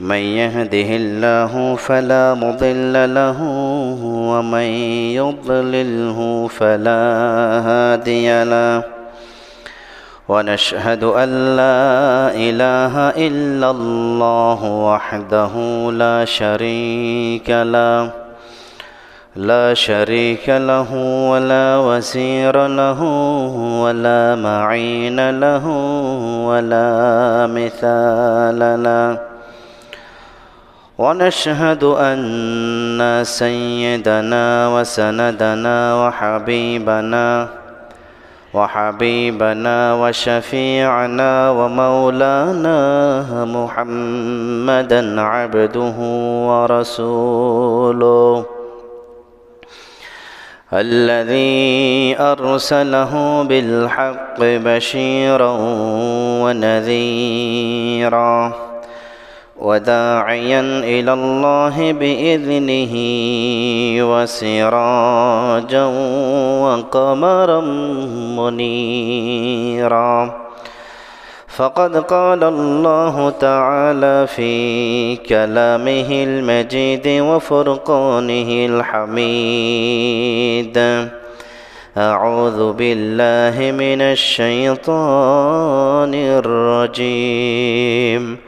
من يهده الله فلا مضل له ومن يضلله فلا هادي له. ونشهد أن لا إله إلا الله وحده لا شريك له. لا شريك له ولا وزير له ولا معين له ولا مثال له. ونشهد أن سيدنا وسندنا وحبيبنا وحبيبنا وشفيعنا ومولانا محمدا عبده ورسوله الذي أرسله بالحق بشيرا ونذيرا وداعيا إلى الله بإذنه وسراجا وقمرا منيرا. فقد قال الله تعالى في كلامه المجيد وفرقانه الحميد أعوذ بالله من الشيطان الرجيم.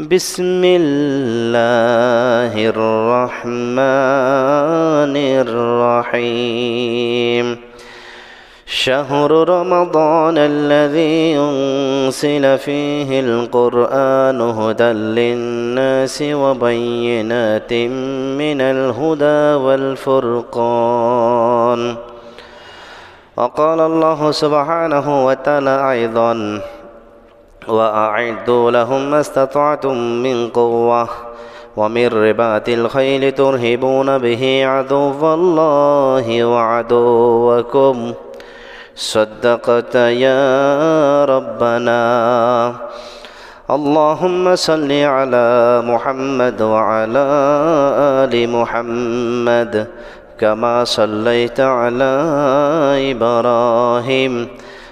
بسم الله الرحمن الرحيم. شهر رمضان الذي أنزل فيه القرآن هدى للناس وبينات من الهدى والفرقان. وقال الله سبحانه وتعالى أيضا وأعدوا لهم ما استطعتم من قوة ومن رباط الخيل ترهبون به عدو الله وعدوكم. صدقت يا ربنا. اللهم صل على محمد وعلى آل محمد كما صليت على إبراهيم.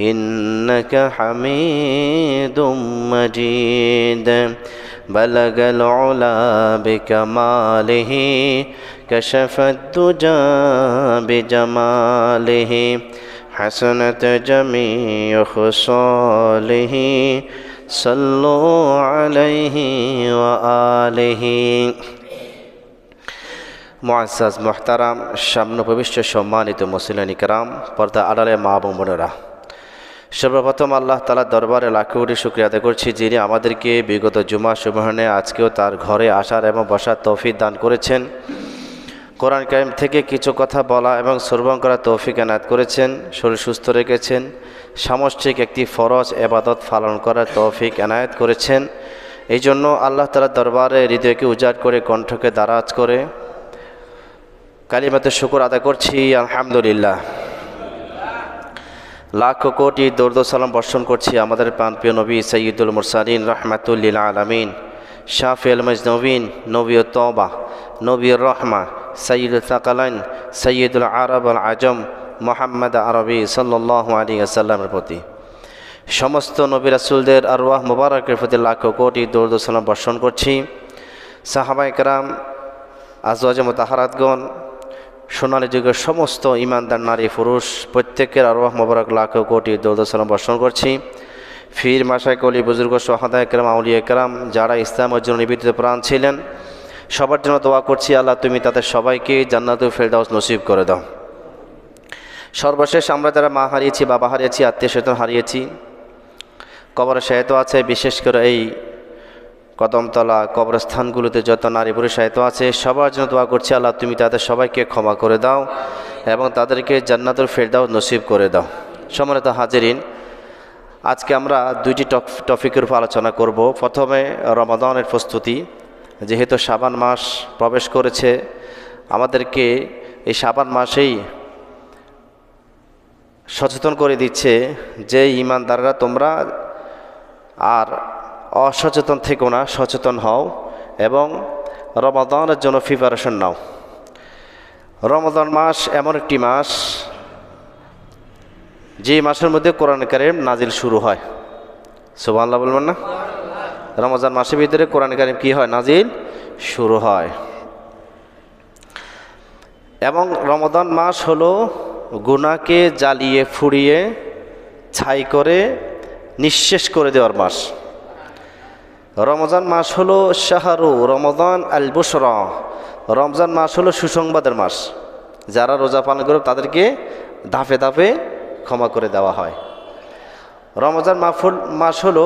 انك حميد مجيد بلغ العلا بكماله كشف الدجى بجماله حسنت جميع خصاله صلوا عليه وآله মুআজ্জাজ মুহতারাম সামনপ্রবিষ্ট সম্মানিত মুসলিনী কারাম পর্দা আড়ালে মা বোনেরা সর্বপ্রথম আল্লাহ তালা দরবারে লাখো কোটি শুক্রিয়া আদায় করছি যিনি আমাদেরকে বিগত জুমা সুবহনে আজকেও তার ঘরে আসার এবং বসার তৌফিক দান করেছেন। কোরআন কায়েম থেকে কিছু কথা বলা এবং শ্রবণ করার তৌফিক এনায়ত করেছেন, শরীর সুস্থ রেখেছেন, সামষ্টিক একটি ফরজ এবাদত পালন করার তৌফিক এনায়ত করেছেন। এই জন্য আল্লাহ তালার দরবারে হৃদয়কে উজাড় করে, কণ্ঠকে দারাজ করে কালিমাতে শুকুর আদায় করছি। আলহামদুলিল্লাহ। লাখ কোটি দর্দ সালাম বর্ষণ করছি আমাদের প্রাণপ্রিয় নবী সৈয়দুল মুরসালিন রহমাতুল্লিল আলমিন শাফিল মজনবিন নবী তবা নবী রহমা, সৈয়দুল তাকালাইন সৈয়দুল আরব আল আজম, মোহাম্মদ আরবি সাল্লাহ আলী আসাল্লামের প্রতি। সমস্ত নবী রাসুলদের আরওয়াহ মুবারকের প্রতি লাখ কোটি দর্দ সালাম বর্ষণ করছি। সাহাবাই কারাম আজওয়াজ তাহারাতগণ সোনালী যুগের সমস্ত ইমানদার নারী, পুরুষ, প্রত্যেকের আরওয়াহ মোবারক লাখ কোটি দৌদ সালাম বর্ষণ করছি। ফির মাসায় কলি, বুজুর্গ, সোহাদায় কেরাম, আউলিয়া কেরাম, যারা ইসলামের জন্য নিবেদিত প্রাণ ছিলেন, সবার জন্য দোয়া করছি, আল্লাহ তুমি তাদের সবাইকে জান্নাতুল ফেরদাউস নসিব করে দাও। সর্বশেষ আমরা যারা মা হারিয়েছি, বাবা হারিয়েছি, আত্মীয় স্বজন হারিয়েছি, কবর সাহিত্য আছে, বিশেষ করে এই কদমতলা কবরস্থানগুলোতে যত নারী পুরুষ সাহিত্য আছে, সবার জন্য দোয়া করছি, আল্লাহ তুমি তাদের সবাইকে ক্ষমা করে দাও এবং তাদেরকে জান্নাতুল ফেরদাও নসিব করে দাও। সম্মানিত হাজিরিন, আজকে আমরা দুইটি টপ- টপিকের উপর আলোচনা করব। প্রথমে রমাদানের প্রস্তুতি। যেহেতু সাবান মাস প্রবেশ করেছে, আমাদেরকে এই সাবান মাসেই সচেতন করে দিচ্ছে যে ইমানদাররা তোমরা আর অসচেতন থেকো না, সচেতন হও এবং রমাদানের জন্য প্রিপারেশন নাও। রমাদান মাস এমন একটি মাস যে মাসের মধ্যে কোরআন কারিম নাজিল শুরু হয়। সুবহানাল্লাহ বলবেন না? রমজান মাসের ভিতরে কোরআন কারিম কি হয়? নাজিল শুরু হয়। এবং রমদান মাস হলো গুনাকে জ্বালিয়ে, ফুরিয়ে, ছাই করে, নিঃশেষ করে দেওয়ার মাস। রমজান মাস হলো শাহরু রমজান আল বুসরা রমজান মাস হলো সুসংবাদের মাস। যারা রোজা পালন করে তাদেরকে ধাপে ধাপে ক্ষমা করে দেওয়া হয়। রমজান মাফুল মাস হলো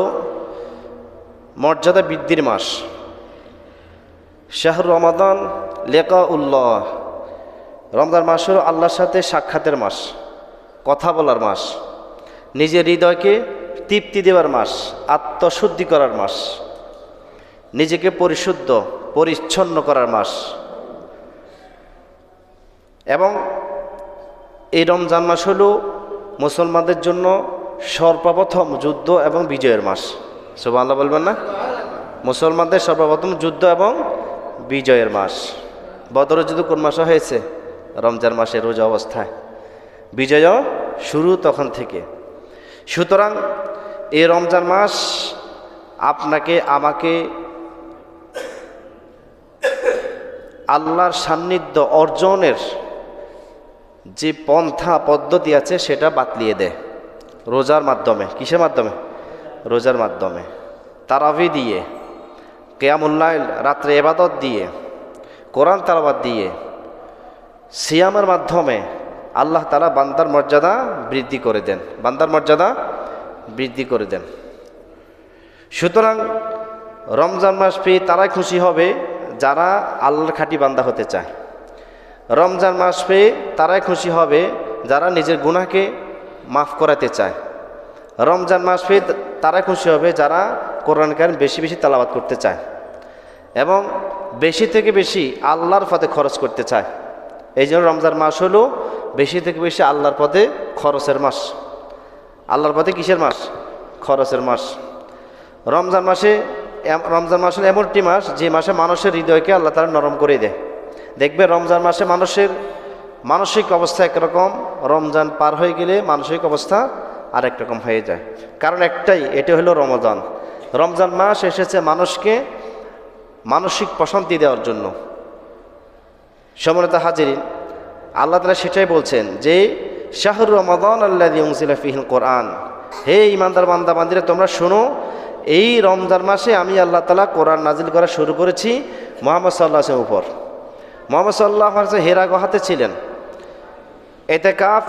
মর্যাদা বৃদ্ধির মাস। শাহরু রমাদান লেকা উল্লাহ রমজান মাস হলো আল্লাহর সাথে সাক্ষাতের মাস, কথা বলার মাস, নিজের হৃদয়কে তৃপ্তি দেওয়ার মাস, আত্মশুদ্ধি করার মাস। নিজেকে পরিশুদ্ধ, পরিচ্ছন্ন করার মাস। এবং এই রমজান মাস হল মুসলমানদের জন্য সর্বপ্রথম যুদ্ধ এবং বিজয়ের মাস। সুবহানাল্লাহ বলবেন না? মুসলমানদের সর্বপ্রথম যুদ্ধ এবং বিজয়ের মাস। বদর যুদ্ধ কোন মাসে হয়েছে? রমজান মাসে রোজা অবস্থায়। বিজয়ও শুরু তখন থেকে। সুতরাং এই রমজান মাস আপনাকে, আমাকে আল্লাহর সান্নিধ্য অর্জনের যে পন্থা পদ্ধতি আছে, সেটা বাতলিয়ে দেয়। রোজার মাধ্যমে। কিসের মাধ্যমে? রোজার মাধ্যমে। তারাবি দিয়ে কেয়ামুল্লাইল রাত্রে এবাদত দিয়ে, কোরআন তালাবাদ দিয়ে, সিয়ামের মাধ্যমে আল্লাহ তালা বান্দার মর্যাদা বৃদ্ধি করে দেন। বান্দার মর্যাদা বৃদ্ধি করে দেন। সুতরাং রমজান মাস পেয়ে তারাই খুশি হবে। যারা আল্লাহর খাঁটি বান্দা হতে চায়। রমজান মাস পেয়ে তারাই খুশি হবে যারা নিজের গুনাহকে মাফ করাতে চায়। রমজান মাস পেয়ে তারাই খুশি হবে যারা কোরআন কারিম বেশি বেশি তালাবাদ করতে চায় এবং বেশি থেকে বেশি আল্লাহর পথে খরচ করতে চায়। এই জন্য রমজান মাস হলো বেশি থেকে বেশি আল্লাহর পথে খরচের মাস। আল্লাহর পথে কিসের মাস? খরচের মাস। রমজান মাসে রমজান মাস হলো এমন একটি মাস যে মাসে মানুষের হৃদয়কে আল্লাহ তারা নরম করে দেয়। দেখবে রমজান মাসে মানুষের মানসিক অবস্থা একরকম, রমজান পার হয়ে গেলে মানসিক অবস্থা আরেক রকম হয়ে যায়। কারণ একটাই, এটা হলো রমজান। রমজান মাস এসেছে মানুষকে মানসিক প্রশান্তি দেওয়ার জন্য। সমরতা হাজিরিন, আল্লাহ তালা সেটাই বলছেন যে শাহরুর রমাদান আল্লাহ ফিহিল কোরআন। হে ইমানদার বান্দা, বান্দিরা, তোমরা শোনো এই রমজান মাসে আমি আল্লাহ তালা কোরআন নাজিল করা শুরু করেছি মোহাম্মদ সাল্লাহ আসলামের উপর মোহাম্মদ সাল্লাহ আসলাম হেরা গুহাতে ছিলেন এতে কাফ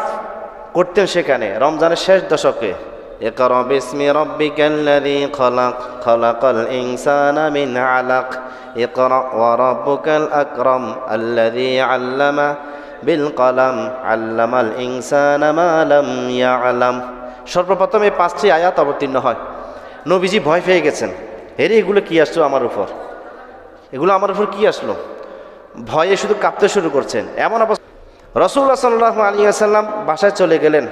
করতেন সেখানে রমজানের শেষ দশকে اقرأ باسم ربك الذي خلق خلق الإنسان من علق اقرأ وربك الأكرم الذي علم بالقلم علم الإنسان ما لم يعلم সর্বপ্রথম এই পাঁচটি আয়াত অবতীর্ণ হয় নবীজি ভয় পেয়ে গেছেন। হেরে এগুলো কি আসলো আমার উপর? এগুলো আমার উপর কি আসলো? ভয়ে শুধু কাঁপতে শুরু করছেন। এমন অবস্থা। রসুল্লাহ সাল্লাহ আলী আসাল্লাম বাসায় চলে গেলেন।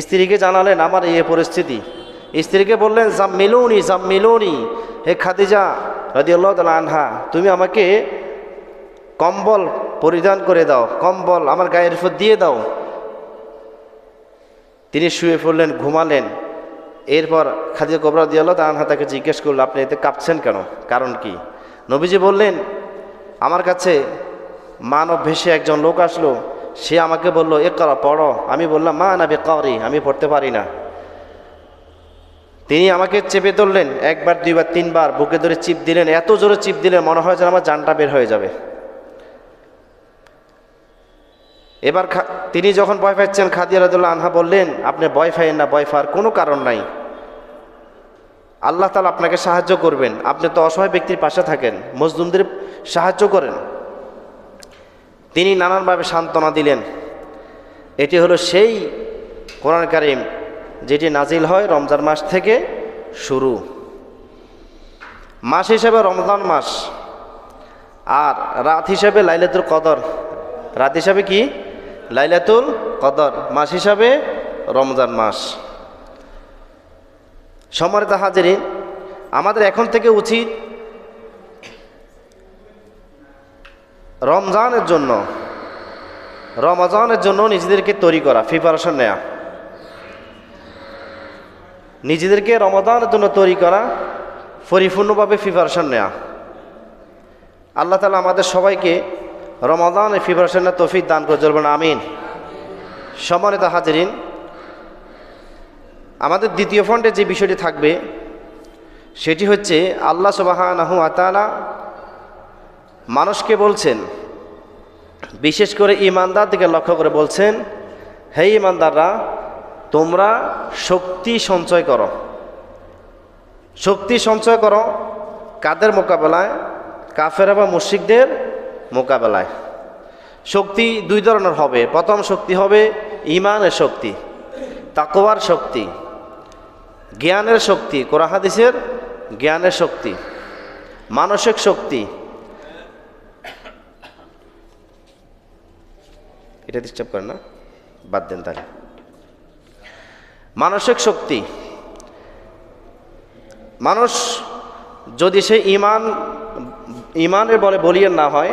স্ত্রীকে জানালেন, আমার এই পরিস্থিতি। স্ত্রীকে বললেন জাম মিলুনি জাম মিলুনি হে খাদিজা রদি আল্লাহ আনহা, তুমি আমাকে কম্বল পরিধান করে দাও। কম্বল আমার গায়ের উপর দিয়ে দাও। তিনি শুয়ে পড়লেন, ঘুমালেন। এরপর খাদিজা কবরা দিয়ে আল্লাহ আনহা তাকে জিজ্ঞেস করল, আপনি এতে কাঁপছেন কেন? কারণ কি? নবীজি বললেন, আমার কাছে মানব ভেসে একজন লোক আসলো, সে আমাকে বলল এ করা পড়ো। আমি বললাম, মা না বেকারি, আমি পড়তে পারি না। তিনি আমাকে চেপে ধরলেন, একবার, দুইবার, তিনবার, বুকে ধরে চিপ দিলেন, এত জোরে চিপ দিলেন মনে হয় যেন আমার জানটা বের হয়ে যাবে। এবার তিনি যখন ভয় পাচ্ছেন খাদিয়া রাদুল্লাহ আনহা বললেন, আপনি ভয় পাইয়েন না, ভয় পাওয়ার কোনো কারণ নাই। আল্লাহ তালা আপনাকে সাহায্য করবেন। আপনি তো অসহায় ব্যক্তির পাশে থাকেন মজদুমদের সাহায্য করেন। তিনি নানানভাবে সান্ত্বনা দিলেন। এটি হলো সেই কোরআন কারিম যেটি নাজিল হয় রমজান মাস থেকে শুরু। মাস হিসেবে রমজান মাস, আর রাত হিসাবে লাইলাতুল কদর। রাত হিসাবে কি? লাইলাতুল কদর, মাস হিসাবে রমজান মাস। সম্মানিত হাজিরিন, আমাদের এখন থেকে উচিত রমজানের জন্য রমজানের জন্য নিজেদেরকে তৈরি করা প্রিপারেশন নেয়া। নিজেদেরকে রমজানের জন্য তৈরি করা, পরিপূর্ণভাবে প্রিপারেশন নেয়া। আল্লাহ তালা আমাদের সবাইকে রমাদানের প্রিপারেশনের তৌফিক দান করে চলবেন আমিন। সম্মানিত হাজিরিন, আমাদের দ্বিতীয় ফন্ডে যে বিষয়টি থাকবে, সেটি হচ্ছে আল্লাহ সুবাহানাহু আতালা মানুষকে বলছেন, বিশেষ করে ইমানদার দিকে লক্ষ্য করে বলছেন, হে ইমানদাররা, তোমরা শক্তি সঞ্চয় করো। শক্তি সঞ্চয় করো কাদের মোকাবেলায়? কাফেরা বা মুশিকদের মোকাবেলায়। শক্তি দুই ধরনের হবে। প্রথম শক্তি হবে ইমানের শক্তি তাকোয়ার শক্তি, জ্ঞানের শক্তি কোরআহাদিসের জ্ঞানের শক্তি, মানসিক শক্তি। এটা ডিস্টার্ব করে না? বাদ দেন তাহলে। মানসিক শক্তি, মানুষ যদি সে ইমান, ইমানের বলে বলিয়ান না হয়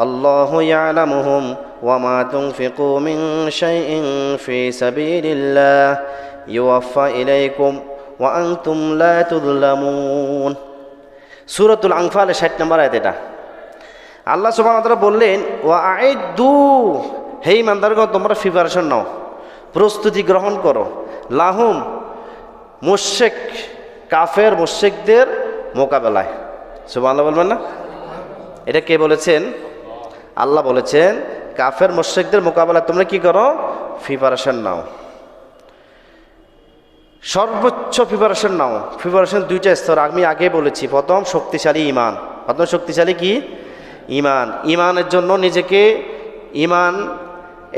الله يعلمهم وما تنفقوا من شيء في سبيل الله يوفى إليكم وأنتم لا تظلمون সুরতুল আংফালে ষাট নম্বর আয়াত এটা আল্লাহ সুবাহ বললেন ও আইদু হে ইমানদারগণ তোমরা প্রিপারেশন নাও প্রস্তুতি গ্রহণ করো লাহুম মুশেক কাফের মুশেকদের মোকাবেলায় সুবাহ আল্লাহ বলবেন না এটা কে বলেছেন আল্লাহ বলেছেন, কাফের মোশেকদের মোকাবেলায় তোমরা কি করো? প্রিপারেশন নাও। সর্বোচ্চ প্রিপারেশন নাও। প্রিপারেশন দুইটা স্তর। আমি আগে বলেছি, প্রথম শক্তিশালী ইমান প্রথম শক্তিশালী কি? ইমান ইমানের জন্য নিজেকে ইমান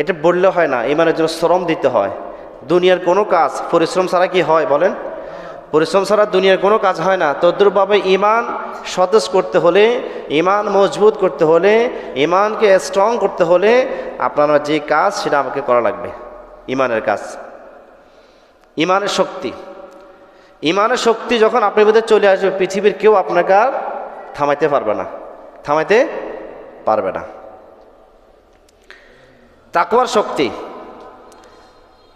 এটা বললে হয় না ইমানের জন্য শ্রম দিতে হয়। দুনিয়ার কোনো কাজ, পরিশ্রম ছাড়া কি হয় বলেন? পরিশ্রম ছাড়া দুনিয়ার কোনো কাজ হয় না। তদ্রুপভাবে ইমান সতেজ করতে হলে ইমান মজবুত করতে হলে ইমানকে স্ট্রং করতে হলে আপনার যে কাজ সেটা আমাকে করা লাগবে। ইমানের কাজ। ইমানের শক্তি। ইমানের শক্তি যখন আপনার ভিতরে চলে আসবে, পৃথিবীর কেউ আপনাকে আর থামাইতে পারবে না। থামাইতে পারবে না। তাকুয়ার শক্তি।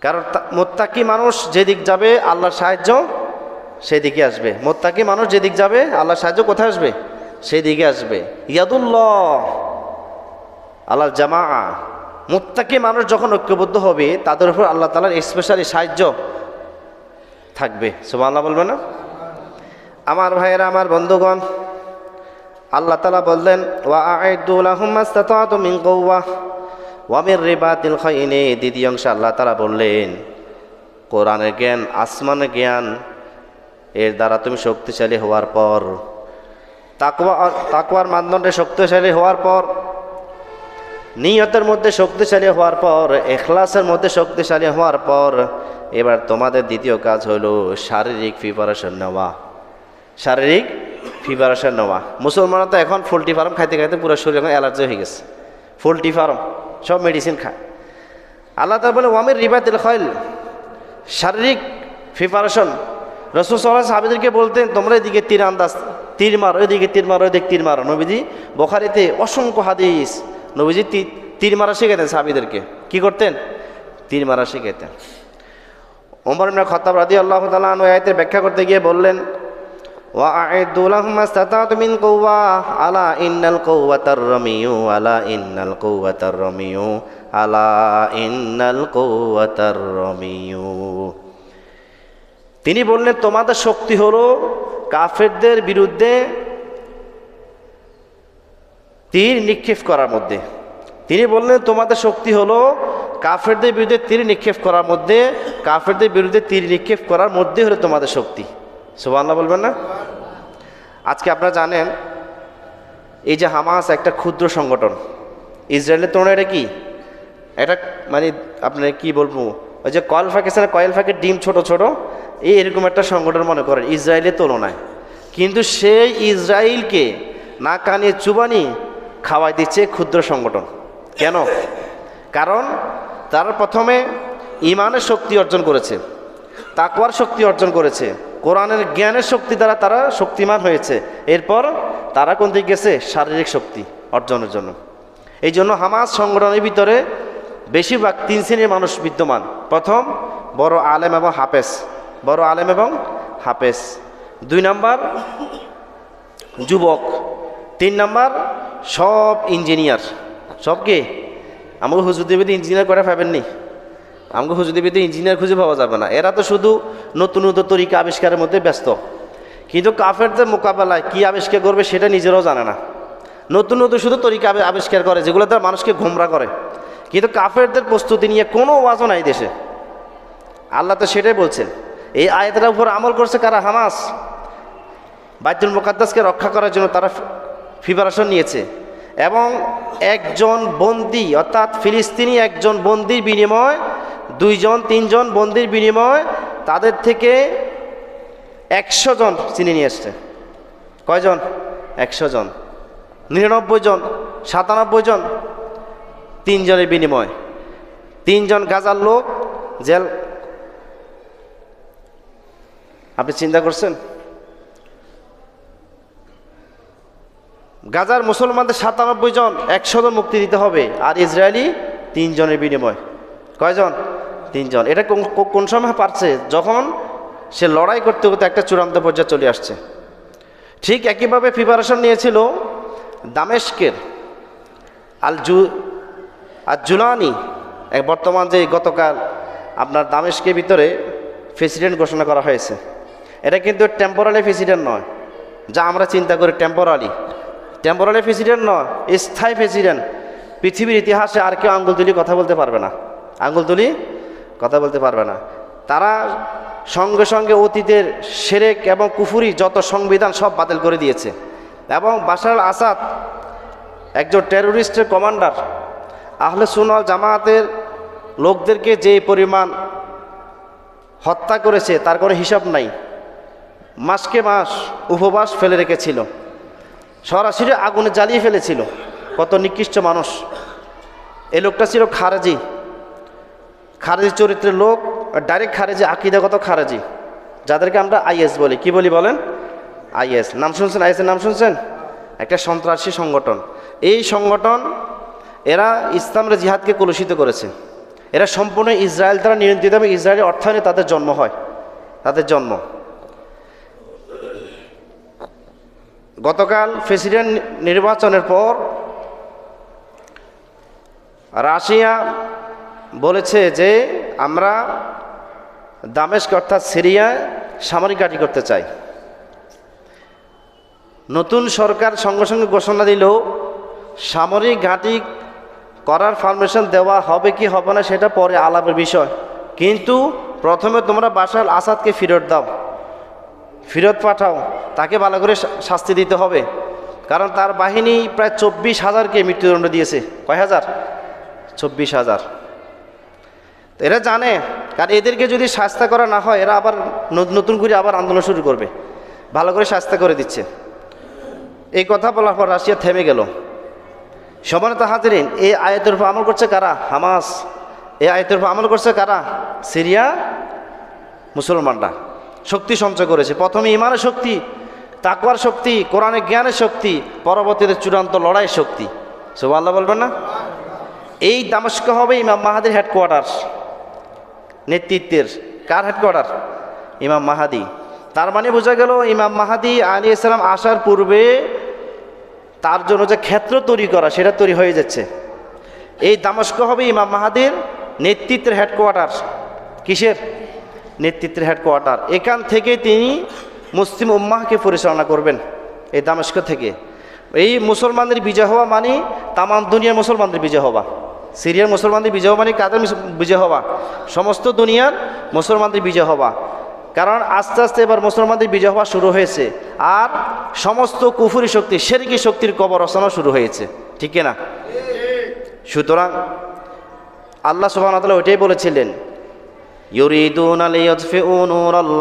কারণ মোত্তাকি মানুষ যেদিক যাবে, আল্লাহর সাহায্য সেদিকে আসবে। মোত্তাকি মানুষ যেদিক যাবে, আল্লাহর সাহায্য কোথায় আসবে? সেই দিকে আসবে। ইয়াদুল্লাহ, আল্লাহর জামা মুত্তাকি মানুষ যখন ঐক্যবদ্ধ হবে, তাদের উপর আল্লাহ তালার স্পেশালি সাহায্য থাকবে। সব আল্লাহ বলবে না? আমার ভাইয়েরা, আমার বন্ধুগণ, আল্লাহ তালা বললেন, ওয়া দ্বিতীয় অংশে আল্লাহ তালা বললেন, কোরআনের জ্ঞান, আসমানের জ্ঞান এর দ্বারা তুমি শক্তিশালী হওয়ার পর। তাকওয়া, তাকওয়ার মানদণ্ডে শক্তিশালী হওয়ার পর, নিয়তের মধ্যে শক্তিশালী হওয়ার পর, এখলাসের মধ্যে শক্তিশালী হওয়ার পর, এবার তোমাদের দ্বিতীয় কাজ হলো শারীরিক প্রিপারেশন নেওয়া। শারীরিক প্রিপারেশন নেওয়া। মুসলমানরা তো এখন পোলট্রি ফার্ম খাইতে খাইতে পুরো শরীর এখন অ্যালার্জি হয়ে গেছে। পোলট্রি ফার্ম, সব মেডিসিন খায়। আল্লাহ তালা বলে ওয়ামের রিবাতিল খয়ল শারীরিক প্রিপারেশন রসুল সাল্লাহ সাহাবিদেরকে বলতেন, তোমরা এদিকে তীর আন্দাজ, তীর মারো, এদিকে তীর মারো, এদিকে তীর মারো। নবীজি বোখারিতে অসংখ্য হাদিস। নবীজি তীর মারা শিখাতেন সাহাবিদেরকে। কি করতেন? তীর মারা শিখাতেন ওমর রাদিয়াল্লাহু তাআলা আনহু এই আয়াতের ব্যাখ্যা করতে গিয়ে বললেন রামিয়ু তিনি বললেন, তোমাদের শক্তি হলো কাফেরদের বিরুদ্ধে তীর নিক্ষেপ করার মধ্যে। তিনি বললেন, তোমাদের শক্তি হলো কাফেরদের বিরুদ্ধে তীর নিক্ষেপ করার মধ্যে, কাফেরদের বিরুদ্ধে তীর নিক্ষেপ করার মধ্যে হলো তোমাদের শক্তি। সুবহানাল্লাহ বলবেন না? আজকে আপনারা জানেন, এই যে হামাস একটা ক্ষুদ্র সংগঠন। ইসরায়েলের তুলনায় এটা কি? এটা মানে আপনার কি বলব? ওই যে কয়েল ফাঁক কয়েল ফাঁকের ডিম ছোট ছোট এই এরকম একটা সংগঠন মনে করেন, ইসরায়েলের তুলনায়। কিন্তু সেই ইসরায়েলকে না কানিয়ে চুবানি খাওয়াই দিচ্ছে ক্ষুদ্র সংগঠন। কেন? কারণ তারা প্রথমে ইমানের শক্তি অর্জন করেছে, তাকওয়ার শক্তি অর্জন করেছে, কোরআনের জ্ঞানের শক্তি দ্বারা তারা শক্তিমান হয়েছে। এরপর তারা কোন দিকে গেছে? শারীরিক শক্তি অর্জনের জন্য। এই জন্য হামাজ সংগঠনের ভিতরে বেশিরভাগ তিন শ্রেণির মানুষ বিদ্যমান। প্রথম বড় আলেম এবং হাফেজ। বড় আলেম এবং হাফেজ। দুই নাম্বার, যুবক। তিন নাম্বার, সব ইঞ্জিনিয়ার। সব কি? আমাকে হুজুরদেবীতে ইঞ্জিনিয়ার করে পাবেননি আমাকে হুজুরদেবীতে ইঞ্জিনিয়ার খুঁজে পাওয়া যাবে না। এরা তো শুধু নতুন নতুন তরিকা আবিষ্কারের মধ্যে ব্যস্ত। কিন্তু কাফেরদের মোকাবেলায় কী আবিষ্কার করবে সেটা নিজেরাও জানে না। নতুন নতুন শুধু তরিকা আবিষ্কার করে, যেগুলো তারা মানুষকে ঘোমরা করে। কিন্তু কাফেরদের প্রস্তুতি নিয়ে কোনো ওয়াজও নাই দেশে। আল্লাহ তো সেটাই বলছেন। এই আয়াতের উপর আমল করছে কারা? হামাস। বাইতুল মুকাদ্দাসকে রক্ষা করার জন্য তারা প্রিপারেশন নিয়েছে। এবং একজন বন্দি, অর্থাৎ ফিলিস্তিনি একজন বন্দির বিনিময়, দুইজন, তিনজন বন্দির বিনিময়, তাদের থেকে একশো জন চিনে নিয়ে এসছে। কয়জন? একশো জন। নিরানব্বই জন, সাতানব্বই জন, তিনজনের বিনিময়। তিনজন গাজার লোক, জেল আপনি চিন্তা করছেন? গাজার মুসলমানদের সাতানব্বই জন একশো জন মুক্তি দিতে হবে, আর ইসরায়েলি তিনজনের বিনিময়। কয়জন? তিনজন। এটা কোন সময় পারছে? যখন সে লড়াই করতে করতে একটা চূড়ান্ত পর্যায়ে চলে আসছে। ঠিক একইভাবে প্রিপারেশন নিয়েছিল দামেস্কের আল জু আর জুলানি বর্তমান যে গতকাল আপনার দামেস্কের ভিতরে প্রেসিডেন্ট ঘোষণা করা হয়েছে। এটা কিন্তু টেম্পোরারি প্রেসিডেন্ট নয়। যা আমরা চিন্তা করি টেম্পোরারি টেম্পোরারি প্রেসিডেন্ট নয়, স্থায়ী প্রেসিডেন্ট পৃথিবীর ইতিহাসে আর কেউ আঙ্গুল তুলি কথা বলতে পারবে না। আঙ্গুল তুলি কথা বলতে পারবে না। তারা সঙ্গে সঙ্গে অতীতের সেরেক এবং কুফুরি যত সংবিধান সব বাতিল করে দিয়েছে। এবং বাশার আসাদ একজন টেরোরিস্টের কমান্ডার আহলে সুনাল জামায়াতের লোকদেরকে যে পরিমাণ হত্যা করেছে, তার কোনো হিসাব নাই। মাসকে মাস উপবাস ফেলে রেখেছিল। সরাসরি আগুনে জ্বালিয়ে ফেলেছিল। কত নিকৃষ্ট মানুষ। এই লোকটা ছিল খারেজি। খারেজি চরিত্রের লোক ডাইরেক্ট খারেজি, আকিদাগত খারেজি। যাদেরকে আমরা আইএস বলি। কি বলি বলেন? আইএস। নাম শুনছেন? আইএসের নাম শুনছেন? একটা সন্ত্রাসী সংগঠন। এই সংগঠন, এরা ইসলামের জিহাদকে কলুষিত করেছে। এরা সম্পূর্ণ ইসরায়েল দ্বারা নিয়ন্ত্রিত এবং ইসরায়েলের অর্থায়নে তাদের জন্ম হয়। তাদের জন্ম। গতকাল প্রেসিডেন্ট নির্বাচনের পর রাশিয়া বলেছে যে আমরা দামেস্ক অর্থাৎ সিরিয়ায় সামরিক ঘাঁটি করতে চাই। নতুন সরকার সঙ্গে সঙ্গে ঘোষণা দিল, সামরিক ঘাঁটি করার পারমিশন দেওয়া হবে কি হবে না সেটা পরে আলাপের বিষয়। কিন্তু প্রথমে তোমরা বাসার আসাদকে ফেরত দাও। ফেরত পাঠাও, তাকে ভালো করে শাস্তি দিতে হবে। কারণ তার বাহিনী প্রায় চব্বিশ হাজারকে মৃত্যুদণ্ড দিয়েছে। কয় হাজার? চব্বিশ হাজার। এরা জানে, কারণ এদেরকে যদি শাস্তা করা না হয়, এরা আবার নতুন করে আবার আন্দোলন শুরু করবে। ভালো করে শাস্তা করে দিচ্ছে। এই কথা বলার পর রাশিয়া থেমে গেল। সমানতা হাজিরিন এই আয়তের উপর আমল করছে কারা? হামাস। এই আয়তের উপর আমল করছে কারা? সিরিয়া, মুসলমানরা। শক্তি সঞ্চয় করেছে। প্রথমে ইমানের শক্তি, তাকওয়ার শক্তি কোরআনের জ্ঞানের শক্তি, পরবর্তীতে চূড়ান্ত লড়াইয়ের শক্তি। সব আল্লাহ বলবেন না? এই দামস্ক হবে ইমাম মাহাদির হেডকোয়ার্টার নেতৃত্বের। কার হেডকোয়ার্টার? ইমাম মাহাদি। তার মানে বোঝা গেল ইমাম মাহাদি আলী ইসলাম আসার পূর্বে তার জন্য যে ক্ষেত্র তৈরি করা, সেটা তৈরি হয়ে যাচ্ছে। এই দামস্ক হবে ইমাম মাহাদির নেতৃত্বের হেডকোয়ার্টার কিসের? নেতৃত্বের হেডকোয়ার্টার এখান থেকে তিনি মুসলিম উম্মাহকে পরিচালনা করবেন, এই দামেস্ক থেকে। এই মুসলমানদের বিজয় হওয়া মানে তামাম দুনিয়ার মুসলমানদের বিজয় হওয়া। সিরিয়ার মুসলমানদের বিজয় মানে কাদের বিজয় হওয়া? সমস্ত দুনিয়ার মুসলমানদের বিজয় হওয়া। কারণ আস্তে আস্তে এবার মুসলমানদের বিজয় হওয়া শুরু হয়েছে। আর সমস্ত কুফুরি শক্তি, সেরিকি শক্তির কবর রচনা শুরু হয়েছে। ঠিক না? সুতরাং আল্লাহ ওয়া ওইটাই বলেছিলেন يريدون ليطفئوا نور الله.